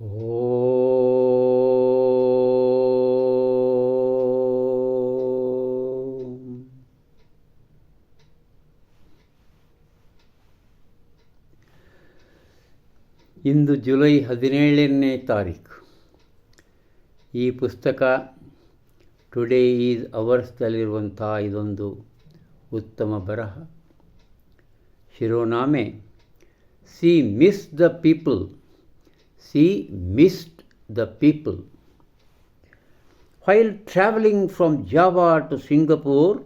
ಇಂದು July ಹದಿನೇಳನೇ ತಾರೀಕು. ಈ ಪುಸ್ತಕ ಟುಡೇ ಈಸ್ ಅವರ್ಸ್ದಲ್ಲಿರುವಂಥ ಇದೊಂದು ಉತ್ತಮ ಬರಹ. ಶಿರೋನಾಮೆ she miss the people She missed the people. While traveling from Java to Singapore,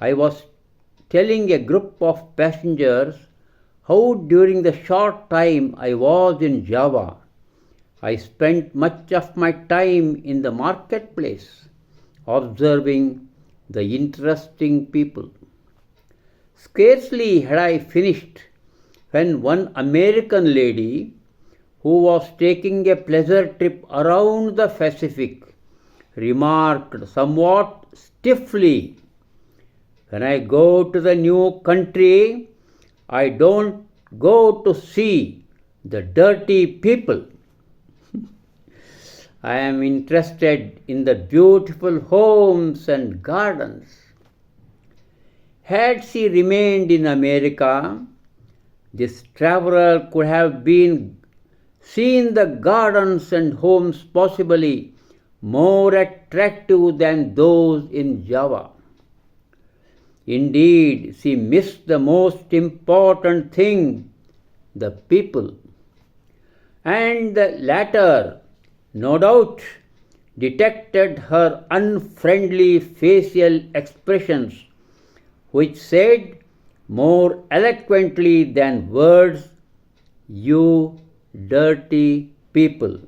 I was telling a group of passengers how during the short time I was in Java, I spent much of my time in the marketplace observing the interesting people. Scarcely had I finished when one American lady who was taking a pleasure trip around the Pacific remarked somewhat stiffly When I go to the new country, I don't go to see the dirty people. I am interested in the beautiful homes and gardens. Had she remained in America, this traveler could have been seen the gardens and homes possibly more attractive than those in Java. Indeed, she missed the most important thing the people. And the latter, no doubt, detected her unfriendly facial expressions, which said more eloquently than words, You dirty people.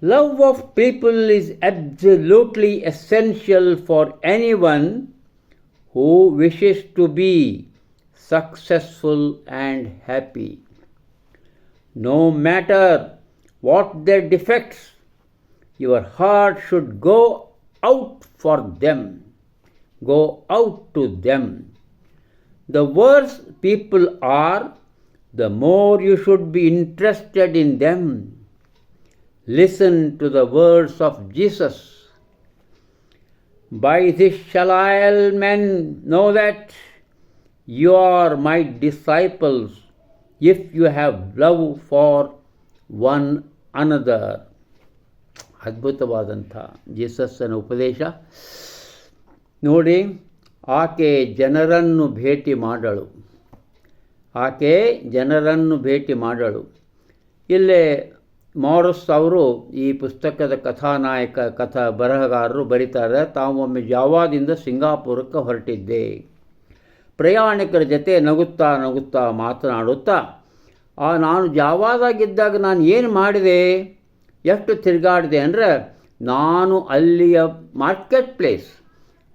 Love of people is absolutely essential for anyone who wishes to be successful and happy. No matter what their defects, your heart should go out for them, go out to them. The worse people are, the more you should be interested in them. Listen to the words of Jesus. By this shall all men know that you are my disciples if you have love for one another. ಅದ್ಭುತವಾದಂಥ ಜೀಸಸ್ಸನ ಉಪದೇಶ ನೋಡಿ ಆಕೆ ಜನರನ್ನು ಭೇಟಿ ಮಾಡಳು ಆಕೆ ಜನರನ್ನು ಭೇಟಿ ಮಾಡಳು. ಇಲ್ಲೇ ಮಾರಸ್ ಅವರು ಈ ಪುಸ್ತಕದ ಕಥಾನಾಯಕ, ಕಥಾ ಬರಹಗಾರರು ಬರೀತಾರೆ, ತಾವೊಮ್ಮೆ ಜಾವಾದಿಂದ ಸಿಂಗಾಪುರಕ್ಕೆ ಹೊರಟಿದ್ದೆ. ಪ್ರಯಾಣಿಕರ ಜೊತೆ ನಗುತ್ತಾ ನಗುತ್ತಾ ಮಾತನಾಡುತ್ತಾ, ಆ, ನಾನು ಜಾವಾದಾಗಿದ್ದಾಗ ನಾನು ಏನು ಮಾಡಿದೆ? ಎಷ್ಟು ತಿರುಗಾಡಿದೆ ಅಂದರೆ, ನಾನು ಅಲ್ಲಿಯ ಮಾರ್ಕೆಟ್ ಪ್ಲೇಸ್.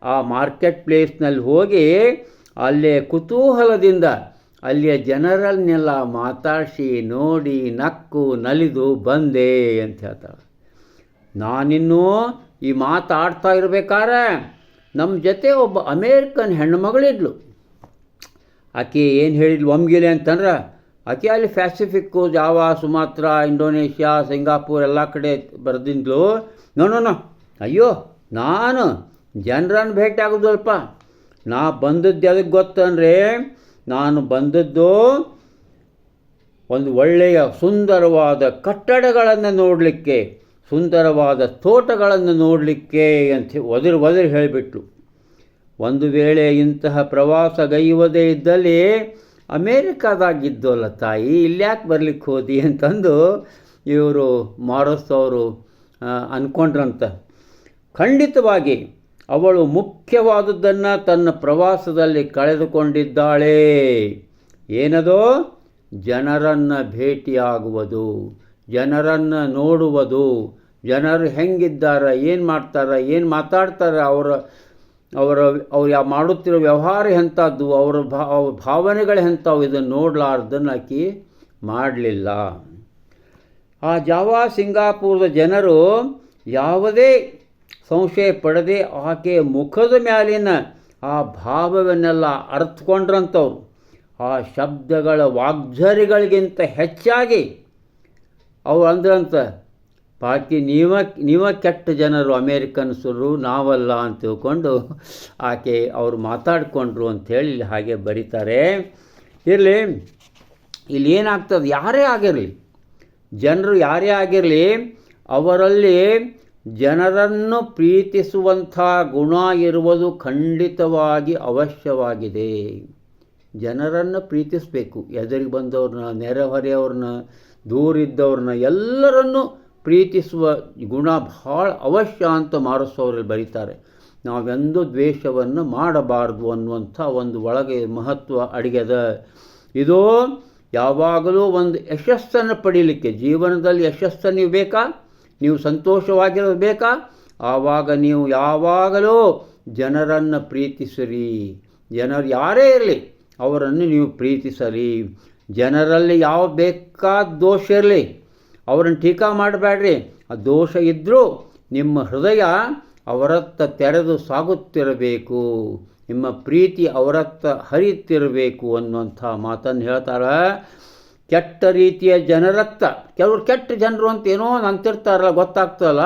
ಆ ಮಾರ್ಕೆಟ್ ಪ್ಲೇಸ್ನಲ್ಲಿ ಹೋಗಿ ಅಲ್ಲೇ ಕುತೂಹಲದಿಂದ ಅಲ್ಲಿಯ ಜನರನ್ನೆಲ್ಲ ಮಾತಾಡಿಸಿ ನೋಡಿ ನಕ್ಕು ನಲಿದು ಬಂದೆ ಅಂತ ಹೇಳ್ತಾಳೆ ನಾನಿನ್ನೂ ಈ ಮಾತಾಡ್ತಾ ಇರಬೇಕಾದ್ರೆ ನಮ್ಮ ಜೊತೆ ಒಬ್ಬ ಅಮೇರಿಕನ್ ಹೆಣ್ಣುಮಗಳಿದ್ಲು ಆಕೆ ಏನು ಹೇಳಿದ್ಲು ಒಮ್ಗಿಲೆ ಅಂತಂದ್ರೆ, ಆಕೆ ಅಲ್ಲಿ Pacific Java, Sumatra, Indonesia, Singapore ಎಲ್ಲ ಕಡೆ ಬರೆದಿದ್ಲು. ನೋ ನೋ ನೋ, ಅಯ್ಯೋ, ನಾನು ಜನರನ್ನು ಭೇಟಿ ಆಗೋದಲ್ಪ ನಾ ಬಂದದ್ದು ಅದಕ್ಕೆ ಗೊತ್ತಂದರೆ ನಾನು ಬಂದದ್ದು ಒಂದು ಒಳ್ಳೆಯ ಸುಂದರವಾದ ಕಟ್ಟಡಗಳನ್ನು ನೋಡಲಿಕ್ಕೆ, ಸುಂದರವಾದ ತೋಟಗಳನ್ನು ನೋಡಲಿಕ್ಕೆ ಅಂತ ಒದರು ಒದರು ಹೇಳಿಬಿಟ್ಲು. ಒಂದು ವೇಳೆ ಇಂತಹ ಪ್ರವಾಸ ಗೈಯುವುದೇ ಇದ್ದಲ್ಲಿ ಅಮೇರಿಕಾದಾಗಿದ್ದೋಲ್ಲ ತಾಯಿ, ಇಲ್ಯಾಕೆ ಬರಲಿಕ್ಕೆ ಹೋದಿ ಅಂತಂದು ಇವರು ಮಾರಸ್ ಅವರು ಅಂದ್ಕೊಂಡ್ರಂತ ಖಂಡಿತವಾಗಿ ಅವಳು ಮುಖ್ಯವಾದದ್ದನ್ನು ತನ್ನ ಪ್ರವಾಸದಲ್ಲಿ ಕಳೆದುಕೊಂಡಿದ್ದಾಳೆ. ಏನದೋ? ಜನರನ್ನು ಭೇಟಿಯಾಗುವುದು, ಜನರನ್ನು ನೋಡುವುದು. ಜನರು ಹೆಂಗಿದ್ದಾರೆ, ಏನು ಮಾಡ್ತಾರೆ, ಏನು ಮಾತಾಡ್ತಾರೆ, ಅವರ ಅವರ, ಅವ್ರು ಯಾವ ಮಾಡುತ್ತಿರೋ ವ್ಯವಹಾರ ಎಂಥದ್ದು, ಅವರ ಭಾವ ಅವ್ರ ಭಾವನೆಗಳು ಎಂಥವು, ಇದನ್ನು ನೋಡಲಾರ್ದನ್ನು ಆಕಿ ಮಾಡಲಿಲ್ಲ. ಆ ಜಾವಾ ಸಿಂಗಾಪುರದ ಜನರು ಯಾವುದೇ ಸಂಶಯ ಪಡದೆ ಆಕೆಯ ಮುಖದ ಮ್ಯಾಲಿನ ಆ ಭಾವವನ್ನೆಲ್ಲ ಅರ್ಥಕೊಂಡ್ರಂಥವ್ರು ಆ ಶಬ್ದಗಳ ವಾಗ್ಝರಿಗಳಿಗಿಂತ ಹೆಚ್ಚಾಗಿ ಅವು ಅಂದ್ರಂತ, ಪಾಕಿ ನೀವ ನೀವ ಕೆಟ್ಟ ಜನರು ಅಮೇರಿಕನ್ಸರು, ನಾವಲ್ಲ ಅಂತ ತಿಳ್ಕೊಂಡು ಆಕೆ ಅವರು ಮಾತಾಡಿಕೊಂಡ್ರು ಅಂಥೇಳಿ ಹಾಗೆ ಬರೀತಾರೆ. ಇರಲಿ, ಇಲ್ಲಿ ಏನಾಗ್ತದೆ? ಯಾರೇ ಆಗಿರಲಿ, ಜನರು ಯಾರೇ ಆಗಿರಲಿ, ಅವರಲ್ಲಿ ಜನರನ್ನು ಪ್ರೀತಿಸುವಂಥ ಗುಣ ಇರುವುದು ಖಂಡಿತವಾಗಿ ಅವಶ್ಯವಾಗಿದೆ. ಜನರನ್ನು ಪ್ರೀತಿಸಬೇಕು. ಎದುರಿಗೆ ಬಂದವ್ರನ್ನ, ನೆರೆಹೊರೆಯವ್ರನ್ನ, ದೂರಿದ್ದವ್ರನ್ನ ಎಲ್ಲರನ್ನು ಪ್ರೀತಿಸುವ ಗುಣ ಭಾಳ ಅವಶ್ಯ ಅಂತ ಮಾರಿಸೋರಲ್ಲಿ ಬರೀತಾರೆ. ನಾವೆಂದೂ ದ್ವೇಷವನ್ನು ಮಾಡಬಾರ್ದು ಅನ್ನುವಂಥ ಒಂದು ಒಳಗೆ ಮಹತ್ವ ಅಡಿಗೆದ ಇದು ಯಾವಾಗಲೂ ಒಂದು ಯಶಸ್ಸನ್ನು ಪಡೀಲಿಕ್ಕೆ, ಜೀವನದಲ್ಲಿ ಯಶಸ್ಸನ್ನು ನೀವು ಬೇಕಾ? ನೀವು ಸಂತೋಷವಾಗಿರೋದು ಬೇಕಾ? ಆವಾಗ ನೀವು ಯಾವಾಗಲೂ ಜನರನ್ನು ಪ್ರೀತಿಸಿರಿ. ಜನರು ಯಾರೇ ಇರಲಿ, ಅವರನ್ನು ನೀವು ಪ್ರೀತಿಸರಿ ಜನರಲ್ಲಿ ಯಾವ ಬೇಕಾದ ದೋಷ ಇರಲಿ, ಅವರನ್ನು ಟೀಕಾ ಮಾಡಬೇಡ್ರಿ. ಆ ದೋಷ ಇದ್ದರೂ ನಿಮ್ಮ ಹೃದಯ ಅವರತ್ತ ತೆರೆದು ಸಾಗುತ್ತಿರಬೇಕು. ನಿಮ್ಮ ಪ್ರೀತಿ ಅವರತ್ತ ಹರಿಯುತ್ತಿರಬೇಕು ಅನ್ನುವಂಥ ಮಾತನ್ನು ಹೇಳ್ತಾರೆ ಕೆಟ್ಟ ರೀತಿಯ ಜನರತ್ತ ಕೆಲವರು ಕೆಟ್ಟ ಜನರು ಅಂತ ಏನೋ ಅಂತಿರ್ತಾರಲ್ಲ, ಗೊತ್ತಾಗ್ತದಲ್ಲ?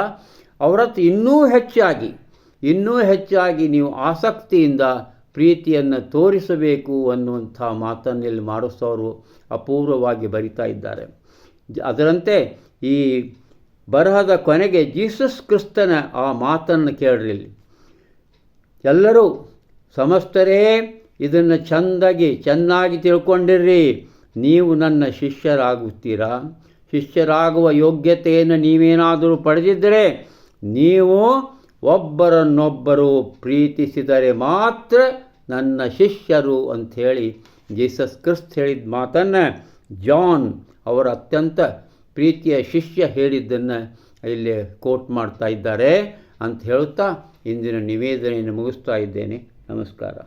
ಅವರತ್ತ ಇನ್ನೂ ಹೆಚ್ಚಾಗಿ ಇನ್ನೂ ಹೆಚ್ಚಾಗಿ ನೀವು ಆಸಕ್ತಿಯಿಂದ ಪ್ರೀತಿಯನ್ನು ತೋರಿಸಬೇಕು ಅನ್ನುವಂಥ ಮಾತನ್ನು ಇಲ್ಲಿ ಮಾಡಿಸೋರು ಅಪೂರ್ವವಾಗಿ ಬರಿತಾ ಇದ್ದಾರೆ. ಅದರಂತೆ ಈ ಬರಹದ ಕೊನೆಗೆ ಜೀಸಸ್ ಕ್ರಿಸ್ತನ ಆ ಮಾತನ್ನು ಕೇಳ್ರಿ ಇಲ್ಲಿ. ಎಲ್ಲರೂ ಸಮಸ್ತರೇ ಇದನ್ನು ಚೆಂದಾಗಿ, ಚೆನ್ನಾಗಿ ತಿಳ್ಕೊಂಡಿರ್ರಿ. ನೀವು ನನ್ನ ಶಿಷ್ಯರಾಗುತ್ತೀರಾ? ಶಿಷ್ಯರಾಗುವ ಯೋಗ್ಯತೆಯನ್ನು ನೀವೇನಾದರೂ ಪಡೆದಿದ್ದರೆ ನೀವು ಒಬ್ಬರನ್ನೊಬ್ಬರು ಪ್ರೀತಿಸಿದರೆ ಮಾತ್ರ ನನ್ನ ಶಿಷ್ಯರು ಅಂಥೇಳಿ ಜೀಸಸ್ ಕ್ರಿಸ್ತ್ ಹೇಳಿದ ಮಾತನ್ನು ಜಾನ್ ಅವರ ಅತ್ಯಂತ ಪ್ರೀತಿಯ ಶಿಷ್ಯ ಹೇಳಿದ್ದನ್ನು ಇಲ್ಲಿ ಕೋಟ್ ಮಾಡ್ತಾ ಇದ್ದಾರೆ ಅಂತ ಹೇಳುತ್ತಾ ಇಂದಿನ ನಿವೇದನೆಯನ್ನು ಮುಗಿಸ್ತಾ ಇದ್ದೇನೆ. ನಮಸ್ಕಾರ.